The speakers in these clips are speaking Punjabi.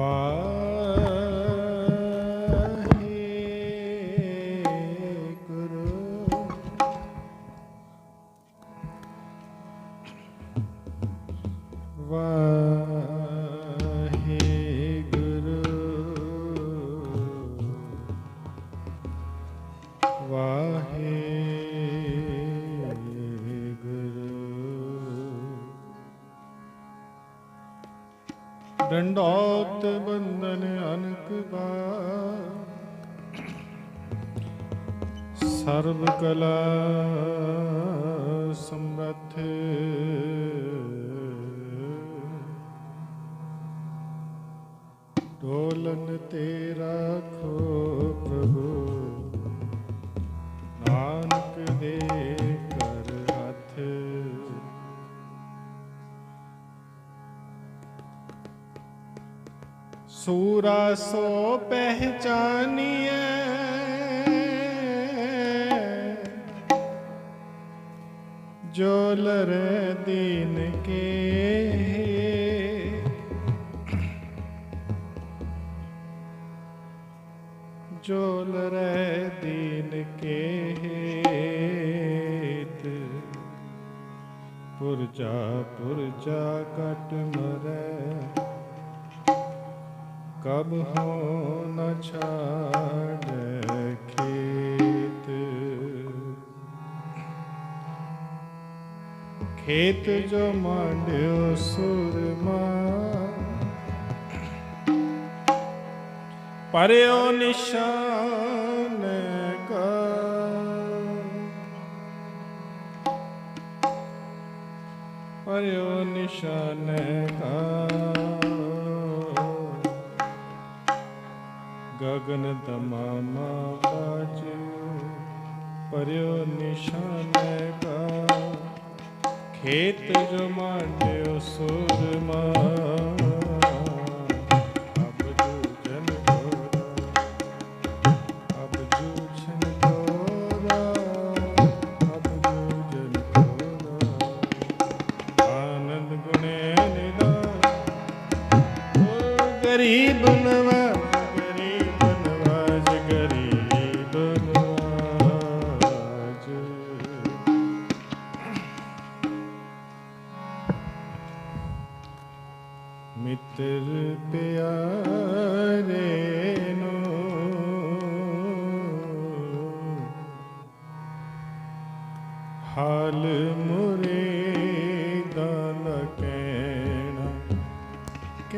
ਵਾਹਿਗੁਰੂ। ਵਾਹਿਗੁਰੂ। ਡੰਡੋਤ ਬੰਦਨ ਅਨਕ ਬਾਰ। ਸਰਬ ਕਲਾ ਸਮਰਥ। ਢੋਲਨ ਤੇ ਰਾਖੋ ਸੋ ਪਹਿਚਾਨੀਐ। ਜੋ ਲਰੇ ਦੀਨ ਕੇ। ਜੋ ਲਰੇ ਦੀਨ ਕੇ ਪੁਰਜਾ ਪੁਰਜਾ ਕਟ ਮਰੈ। ਕਬ ਹੋ ਨ ਛਾੜ ਖੇਤ ਖੇਤ ਜੋ ਮਾਂਡਿਓ ਸੁਰਮਾ ਪਰਿਓ ਨਿਸ਼ਾਨ ਕਾ ਪਰਿਓ ਨਿਸ਼ਾਨ ਕਾ ਗਗਨ ਤਮਾਮਾ ਬਾਜਿਓ ਪਰਿਓ ਨਿਸ਼ਾਨ ਕਾ ਖੇਤ ਜੋ ਮਾਂਡਿਓ ਸੁਰਮਾ।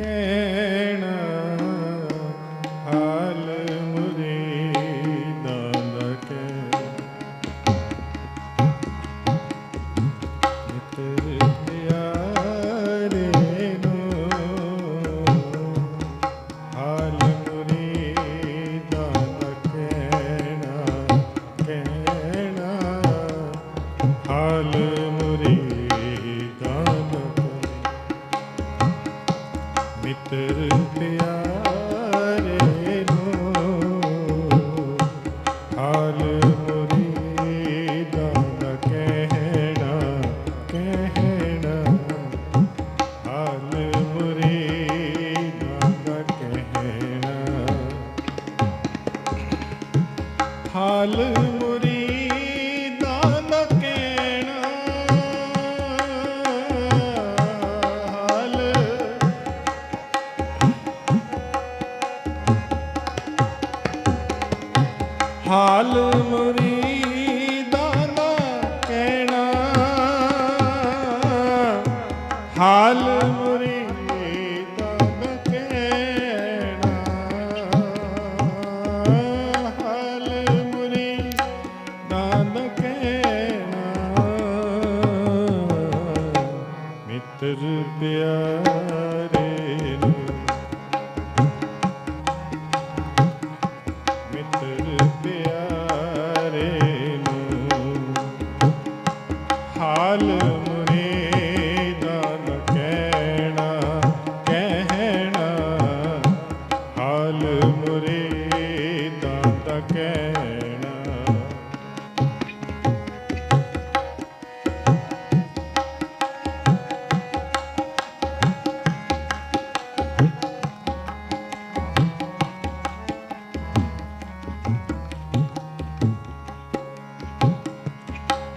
Yeah. ਹਾਲ ਮੁਰੀਦਾਂ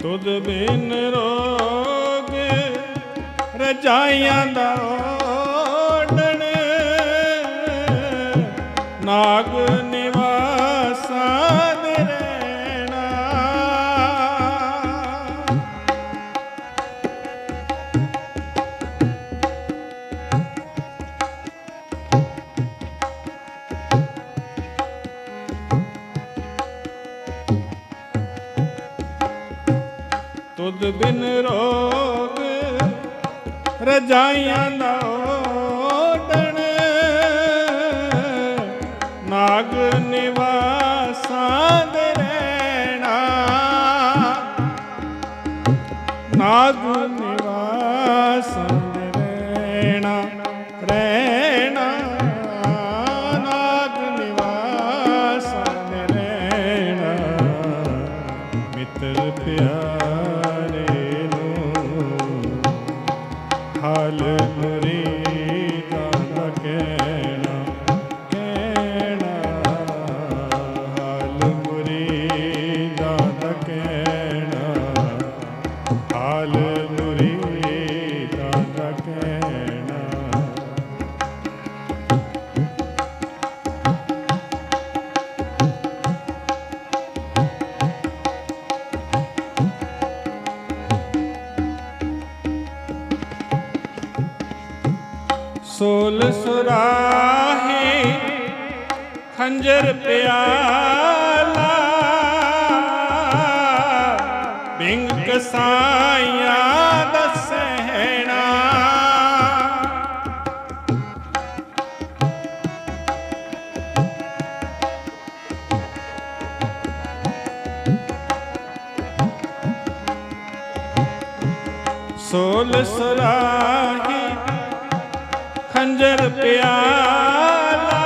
ਤੁਧ ਬਿਨ ਰੋਗ ਰਜਾਈਆਂ ਦਾ ਓੜਣ ਨਾਗ ਤੁਧ ਬਿਨ ਰੋਗ ਰਜਾਈਆਂ ਦਾ ਓੜਣ ਨਾਗ ਨਿਵਾਸਾਂ ਦੇ ਰਹਿਣਾ। ਨਾਗ ਨਿਵਾਸਾਂ ਦਾ ਸੋਲ ਸੁਰਾਹੀ ਖੰਜਰ ਪਿਆਲਾ ਬਿੰਗ ਕਸਾਈਆਂ ਦਾ ਸਹਿਣਾ। ਸੋਲ ਸੁਰਾਹੀ ਖੰਜਰ ਪਿਆਲਾ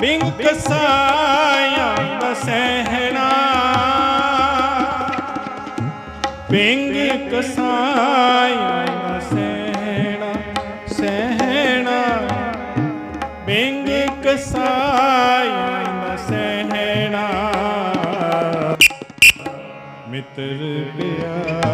ਬਿੰਗ ਕਸਾਇਆ ਦਾ ਸਹਿਣਾ ਬਿੰਗ ਕਸਾਇਆ ਸਹਿਣਾ। ਸਹਿਣਾ ਬਿੰਗ ਕਸਾਇਆ ਮਿੱਤਰ ਪਿਆਰੇ।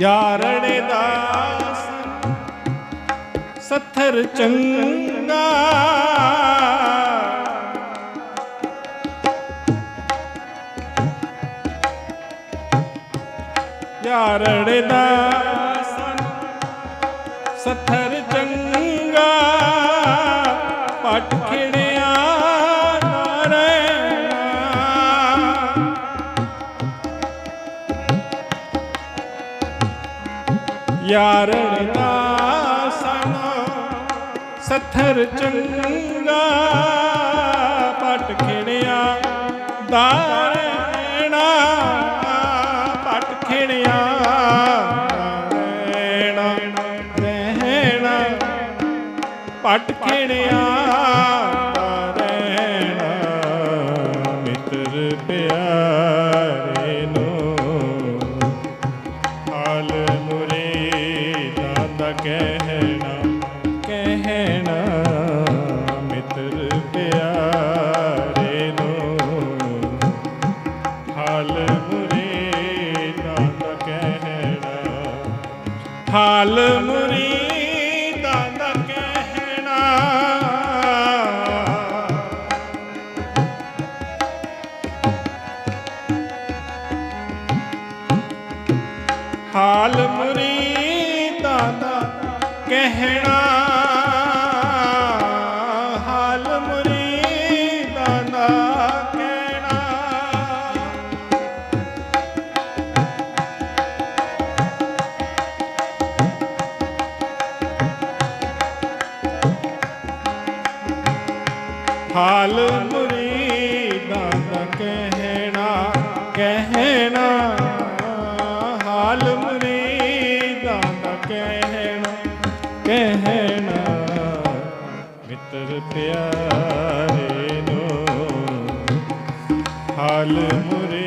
ਯਾਰੜੇ ਦਾਸ ਸੱਥਰ ਚੰਗਾ। ਯਾਰੜੇ ਦਾਸ ਸੱਥਰ ਯਾਰ ਦਾ ਸਨ ਸੱਥਰ ਚੰਗਾ ਪਟ ਖਿਣਿਆ ਦਾਰਣਾ ਪਟ ਖਿਣਿਆ ਰਹਿਣਾ ਰਹਿਣਾ ਪਟ ਖਿੜਿਆ ਹਾਲ ਮੁਰੀ ਪਿਆਰੇ ਨੂੰ। ਹਾਲ ਮੁਰੀਦਾਂ